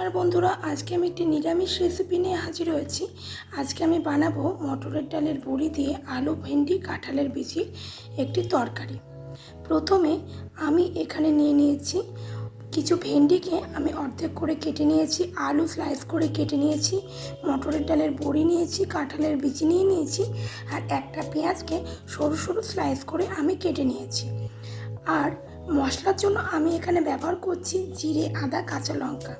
আর বন্ধুরা, আজকে আমি একটি নিরামিষ রেসিপি নিয়ে হাজির হয়েছি। আজকে আমি বানাবো মটরের ডালের বড়ি দিয়ে আলু, ভেন্ডি, কাঁঠালের বিচি একটি তরকারি। প্রথমে আমি এখানে নিয়ে নিয়েছি কিছু ভেন্ডিকে, আমি অর্ধেক করে কেটে নিয়েছি, আলু স্লাইস করে কেটে নিয়েছি, মটরের ডালের বড়ি নিয়েছি, কাঁঠালের বিচি নিয়ে নিয়েছি, আর একটা পেঁয়াজকে সরু সরু স্লাইস করে আমি কেটে নিয়েছি। আর মশলার জন্য আমি এখানে ব্যবহার করছি জিরে, আদা, কাঁচা লঙ্কা।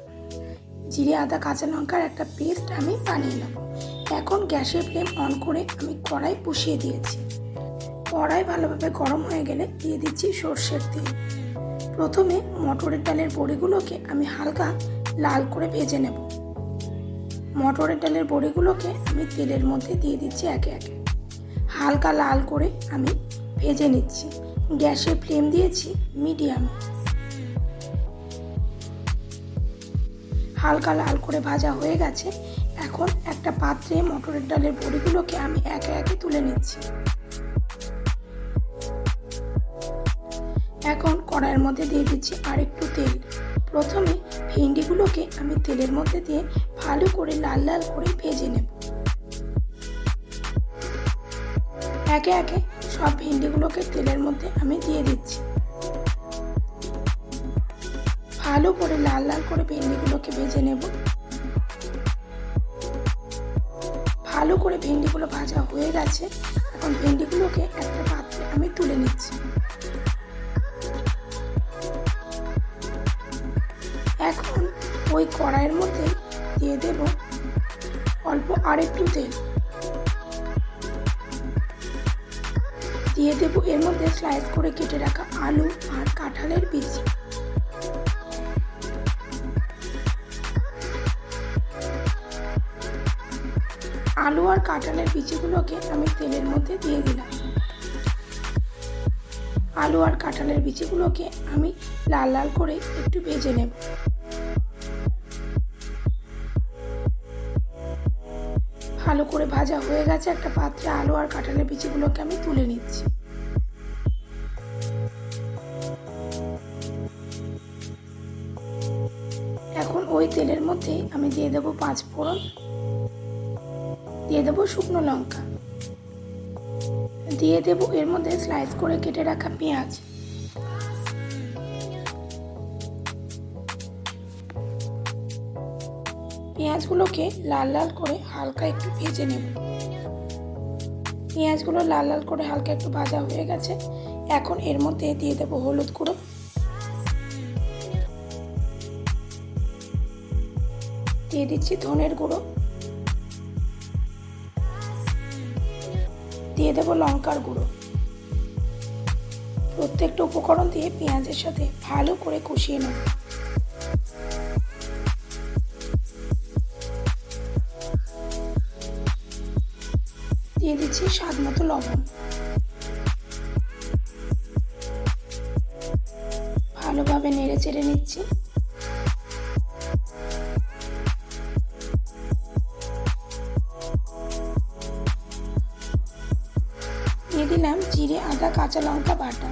জিরে, আদা, কাঁচা লঙ্কার একটা পেস্ট আমি বানিয়ে নেব। এখন গ্যাসের ফ্লেম অন করে আমি কড়াই বসিয়ে দিয়েছি। কড়াই ভালোভাবে গরম হয়ে গেলে দিয়ে দিচ্ছি সর্ষের তেল। প্রথমে মটরের ডালের বড়িগুলোকে আমি হালকা লাল করে ভেজে নেব। মটরের ডালের বড়িগুলোকে আমি তেলের মধ্যে দিয়ে দিচ্ছি একে একে। হালকা লাল করে আমি ভেজে নিচ্ছি। গ্যাসের ফ্লেম দিয়েছি মিডিয়ামে। হালকা লাল করে ভাজা হয়ে গেছে। এখন একটা পাত্রে মটরের ডালের বড়িগুলোকে আমি একে একে তুলে নিচ্ছি। এখন কড়াইয়ের মধ্যে দিয়ে দিচ্ছি আর একটু তেল। প্রথমে ভেন্ডিগুলোকে আমি তেলের মধ্যে দিয়ে ভালো করে লাল লাল করে ভেজে নেব। একে একে সব ভেন্ডিগুলোকে তেলের মধ্যে আমি দিয়ে দিচ্ছি। ভালো করে, লাল লাল করে ভেন্ডিগুলোকে ভেজে নেব। ভালো করে ভেন্ডিগুলো ভাজা হয়ে গেছে। এখন ভেন্ডিগুলোকে একটা পাত্রে আমি তুলে নিচ্ছি। এখন ওই কড়াইয়ের মধ্যে দিয়ে দেব অল্প আরেকটু তেল। দিয়ে দেব এর মধ্যে স্লাইস করে কেটে রাখা আলু আর কাঁঠালের বীজ আলু আর কাঁঠালের বিচিগুলোকে আমি তেলের মধ্যে দিয়ে দিলাম। আলু আর কাঁঠালের বিচিগুলোকে আমি লাল লাল করে একটু ভেজে নেব। ভালো করে ভাজা হয়ে গেছে একটা পাত্রে আলু আর কাঁঠালের বিচিগুলোকে আমি তুলে নিচ্ছি। এখন ওই তেলের মধ্যে আমি দিয়ে দেবো পাঁচ ফোড়ন দিয়ে দেবো শুকনো লঙ্কা। দিয়ে দেবো এর মধ্যে স্লাইস করে কেটে রাখা পেঁয়াজ। পেঁয়াজগুলোকে লাল লাল করে হালকা একটু ভেজে নেব। পেঁয়াজগুলো লাল লাল করে হালকা একটু ভাজা হয়ে গেছে। এখন এর মধ্যে দিয়ে দেবো হলুদ গুঁড়ো। দিয়ে দিচ্ছি ধনের গুঁড়ো। দিয়ে দেবো লঙ্কার গুঁড়ো। প্রত্যেকটা উপকরণ দিয়ে পেঁয়াজের সাথে ভালো করে কষিয়ে নেব। দিয়ে দিচ্ছি স্বাদ মতো লবণ। ভালোভাবে নেড়ে চেড়ে নিচ্ছি। জিরে, আদা, কাঁচা লঙ্কা, বাটা।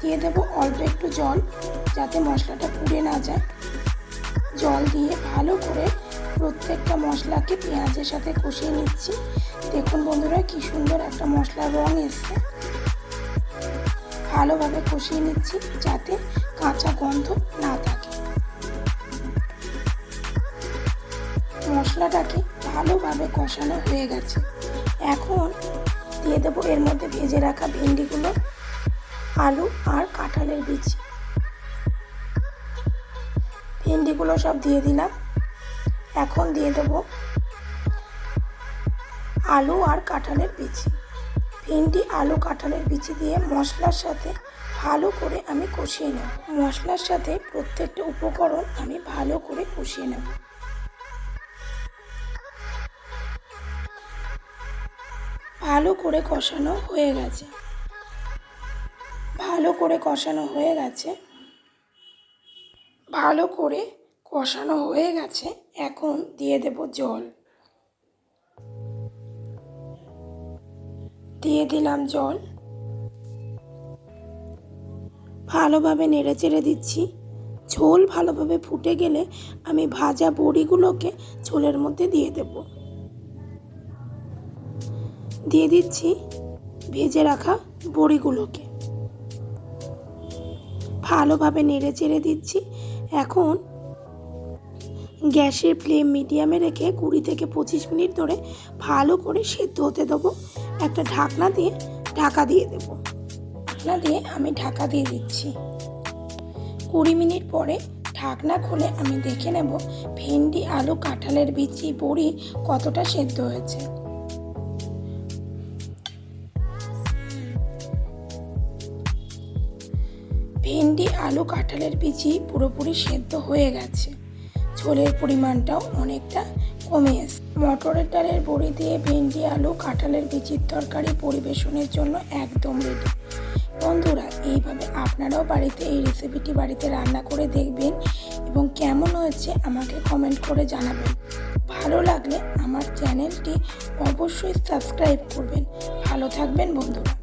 দিয়ে দেবো অল্প একটু জল, যাতে মশলাটা পুড়ে না যায়। জল দিয়ে ভালো করে প্রত্যেকটা মশলাকে পেঁয়াজের সাথে কষিয়ে নিচ্ছি। দেখুন বন্ধুরা, কি সুন্দর একটা মশলার রং এসছে। ভালোভাবে কষিয়ে নিচ্ছি, যাতে কাঁচা গন্ধ না থাকে। মশলাটাকে ভালোভাবে কষানো হয়ে গেছে। এখন দিয়ে দেবো এর মধ্যে ভেজে রাখা ভেন্ডিগুলো, আলু আর কাঁঠালের বীজ। ভেন্ডিগুলো সব দিয়ে দিলাম। এখন দিয়ে দেবো আলু আর কাঁঠালের বিচি ভেন্ডি, আলু, কাঁঠালের বিচি দিয়ে মশলার সাথে ভালো করে আমি কষিয়ে নেব। মশলার সাথে প্রত্যেকটা উপকরণ আমি ভালো করে কষিয়ে নেব। ভালো করে কষানো হয়ে গেছে। ভালো করে কষানো হয়ে গেছে। ভালো করে কষানো হয়ে গেছে। এখন দিয়ে দেব জল। দিয়ে দিলাম জল। ভালোভাবে নেড়ে চেড়ে দিচ্ছি। ঝোল ভালোভাবে ফুটে গেলে আমি ভাজা বড়িগুলোকে ঝোলের মধ্যে দিয়ে দেব। দিয়ে দিচ্ছি ভেজে রাখা বড়িগুলোকে। ভালোভাবে নেড়ে চেড়ে দিচ্ছি। এখন গ্যাসের ফ্লেম মিডিয়ামে রেখে কুড়ি থেকে পঁচিশ মিনিট ধরে ভালো করে সেদ্ধ হতে দেবো। একটা ঢাকনা দিয়ে ঢাকা দিয়ে দেব। ঢাকনা দিয়ে আমি ঢাকা দিয়ে দিচ্ছি। কুড়ি মিনিট পরে ঢাকনা খুলে আমি দেখে নেব ভেন্ডি, আলু, কাঁঠালের বিচি, বড়ি কতটা সেদ্ধ হয়েছে। ভেন্ডি, আলু, কাঁঠালের বিচি পুরোপুরি সেদ্ধ হয়ে গেছে। ঝোলের পরিমাণটাও অনেকটা কমে এসে মটরের ডালের বড়ি দিয়ে ভেন্ডি, আলু, কাঁঠালের বিচির তরকারি পরিবেশনের জন্য একদম রেডি বন্ধুরা, এইভাবে আপনারাও বাড়িতে এই রেসিপিটি বাড়িতে রান্না করে দেখবেন এবং কেমন হয়েছে আমাকে কমেন্ট করে জানাবেন। ভালো লাগলে আমার চ্যানেলটি অবশ্যই সাবস্ক্রাইব করবেন। ভালো থাকবেন বন্ধুরা।